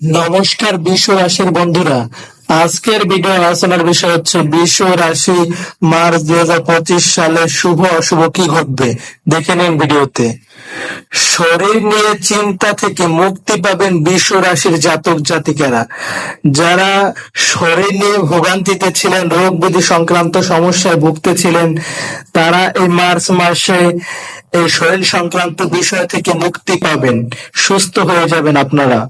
নমস্কার বিশ্ব রাশির বন্ধুরা। আজকের ভিডিও আলোচনার বিষয় হচ্ছে বিশ্ব রাশি মার্চ দুই হাজার পঁচিশ সালে শুভ অশুভ কি ঘটবে? দেখে নিন ভিডিওতে। শরীর নিয়ে চিন্তা থেকে মুক্তি পাবেন বিশ্ব রাশির জাতক জাতিকারা। যারা শরীর নিয়ে ভোগান্তিতে ছিলেন, রোগ ব্যাধি সংক্রান্ত সমস্যায় ভুগতেছিলেন, তারা এই মার্চ মাসে এই শরীর সংক্রান্ত বিষয় থেকে মুক্তি পাবেন। সুস্থ হয়ে যাবেন আপনারা।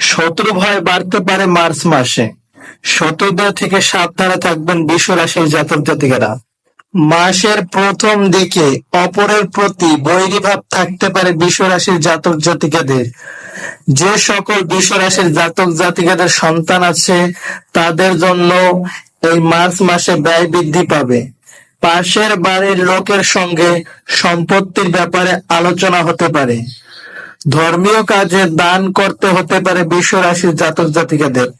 শত্রু ভয় বাড়তে পারে মার্চ মাসে। শত্রুদের থেকে সাবধানে থাকবেন বিশ্ব রাশির জাতক জাতিকারা। মাসের প্রথম দিকে অপরের প্রতি বৈরীভাব থাকতে পারে বিশ্ব রাশির জাতক জাতিকাদের। যে সকল বিশ্ব রাশির জাতক জাতিকাদের সন্তান আছে, তাদের জন্য এই মার্চ মাসে ব্যয় বৃদ্ধি পাবে। পাশের বাড়ির লোকের সঙ্গে সম্পত্তির ব্যাপারে আলোচনা হতে পারে। ধর্মীয় কাজে দান করতে হতে পারে বিশ্ব রাশির জাতক জাতিকাদের।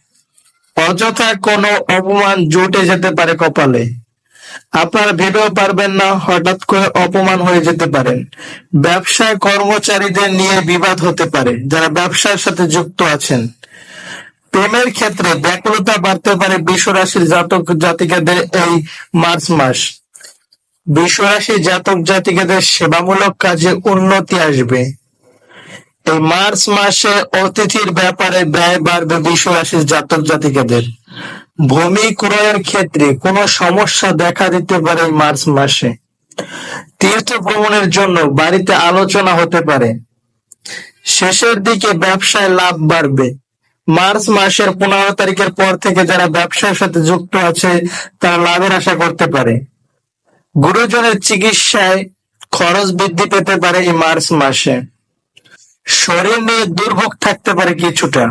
অযথা কোনো অপমান জুটে যেতে পারে কপালে। আপনারা ভেবেও পারবেন না, হঠাৎ করে অপমান হয়ে যেতে পারেন। ব্যবসায় কর্মচারীদের নিয়ে বিবাদ হতে পারে, যারা ব্যবসার সাথে যুক্ত আছেন। প্রেমের ক্ষেত্রে ব্যাকুলতা বাড়তে পারে বিশ্ব রাশির জাতক জাতিকাদের এই মার্চ মাস। বিশ্বরাশি জাতক জাতিকাদের সেবামূলক কাজে উন্নতি আসবে। এই মার্চ মাসে অতিথির ব্যাপারে ব্যয় বাড়বে বিশ্বরাশির জাতক জাতিকাদের। ভূমি ক্রয়ের ক্ষেত্রে কোনো সমস্যা দেখা দিতে পারে মার্চ মাসে। তীর্থ ভ্রমণের জন্য বাড়িতে আলোচনা হতে পারে। শেষের দিকে ব্যবসায় লাভ বাড়বে। মার্চ মাসের পনেরো তারিখের পর থেকে যারা ব্যবসার সাথে যুক্ত আছে, তারা লাভের আশা করতে পারে। গুরুজনের চিকিৎসায় খরচ বৃদ্ধি পেতে পারে এই মার্চ মাসে। শরীর দুর্ভোগ থাকতে পারে কিছুটা।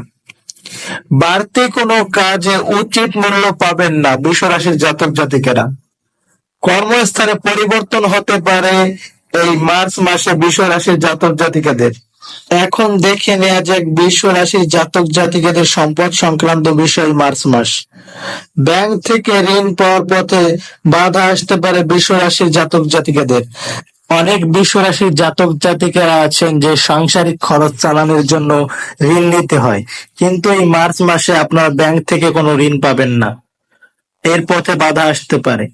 বাড়তি কোনো কাজে উচিত মূল্য পাবেন না বিশ্বরাশির জাতক জাতিকেরা। কর্মস্থানে পরিবর্তন হতে পারে এই মার্চ মাসে বিশ্ব রাশির জাতক জাতিকাদের। এখন দেখে নেওয়া যাক বিশ্ব রাশির জাতক জাতিকাদের সম্পদ সংক্রান্ত বিষয় মার্চ মাস। ব্যাংক থেকে ঋণ পাওয়ার পথে বাধা আসতে পারে বিশ্ব রাশির জাতক জাতিকাদের। অনেক বিশ্বরাশির জাতক জাতিকারা আছেন যে সাংসারিক খরচ চালানোর জন্য ঋণ নিতে হয়। কিন্তু এই মার্চ মাসে আপনার ব্যাংক থেকে কোনো ঋণ পাবেন না। এর পথে বাধা আসতে পারে।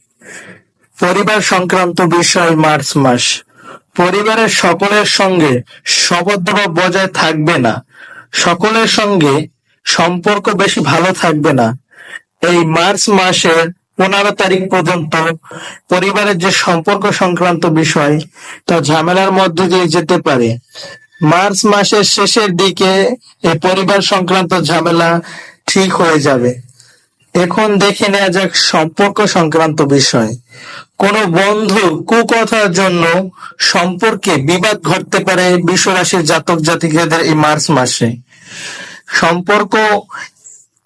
পরিবার সংক্রান্ত বিষয় মার্চ মাস। পরিবারের সকলের সঙ্গে সবদ্ধভাব বজায় থাকবে না। সকলের সঙ্গে সম্পর্ক বেশি ভালো থাকবে না। এই মার্চ মাসের পনেরো তারিখ পর্যন্ত পরিবারের যে সম্পর্ক সংক্রান্ত বিষয়, তা ঝামেলার মধ্যে দিয়ে যেতে পারে। মার্চ মাসের শেষের দিকে এই পরিবার সংক্রান্ত ঝামেলা ঠিক হয়ে যাবে। এখন দেখে নেওয়া যাক সম্পর্ক সংক্রান্ত বিষয়। কোন বন্ধু কুকথার জন্য সম্পর্কে বিবাদ ঘটতে পারে বিশ্বরাশির জাতক জাতিকাদের এই মার্চ মাসে। সম্পর্ক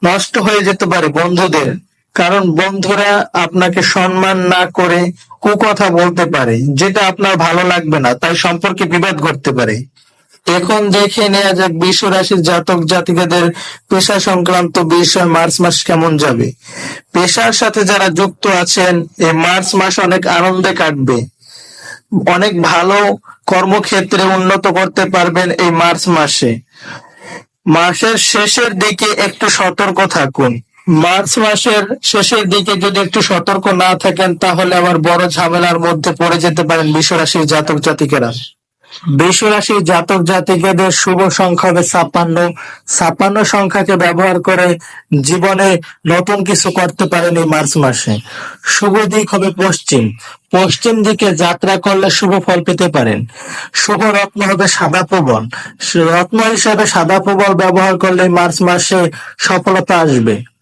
নষ্ট হয়ে যেতে পারে বন্ধুদের। কারণ বন্ধুরা আপনাকে সম্মান না করে কুকথা বলতে পারে, যেটা আপনার ভালো লাগবে না, তাই সম্পর্কে বিবাদ ঘটতে পারে। এখন দেখে নেওয়া যাক বিশ্ব রাশির জাতক জাতিকাদের পেশা সংক্রান্ত বিষয়, মার্চ মাস কেমন যাবে। পেশার সাথে যারা যুক্ত আছেন, এই মার্চ মাস অনেক আনন্দে কাটবে। অনেক ভালো কর্মক্ষেত্রে উন্নত করতে পারবেন এই মার্চ মাসে। মাসের শেষের দিকে একটু সতর্ক থাকুন। মার্চ মাসের শেষের দিকে যদি একটু সতর্ক না থাকেন, তাহলে আবার বড় ঝামেলার মধ্যে পড়ে যেতে পারেন বিশ্বরাশির জাতক জাতিকেরা। বিশ্বরাশির জাতক জাতিকেদের শুভ সংখ্যা হবে ছাপ্পান্ন। ছাপ্পান্ন সংখ্যাকে ব্যবহার করে জীবনে নতুন কিছু করতে পারেন এই মার্চ মাসে। শুভ দিক হবে পশ্চিম। পশ্চিম দিকে যাত্রা করলে শুভ ফল পেতে পারেন। শুভ রত্ন হবে সাদা প্রবল। রত্ন হিসাবে সাদা প্রবল ব্যবহার করলে মার্চ মাসে সফলতা আসবে।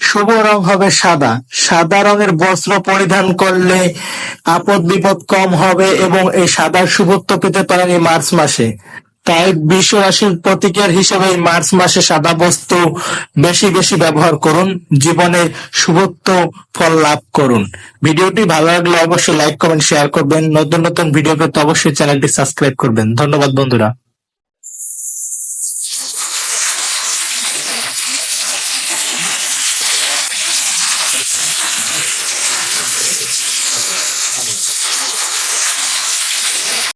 শুভ রং হবে সাদা। সাদা রঙের বস্ত্র পরিধান করলে আপদ বিপদ কম হবে এবং এই সাদার শুভত্ব পেতে পারেন এই মার্চ মাসে। তাই বিশ্ব রাশির প্রতীকের হিসেবে এই মার্চ মাসে সাদা বস্ত্র বেশি বেশি ব্যবহার করুন। জীবনে শুভত্ব ফল লাভ করুন। ভিডিওটি ভালো লাগলে অবশ্যই লাইক, কমেন্ট, শেয়ার করবেন। নতুন নতুন ভিডিও পেতে অবশ্যই চ্যানেলটি সাবস্ক্রাইব করবেন। ধন্যবাদ বন্ধুরা।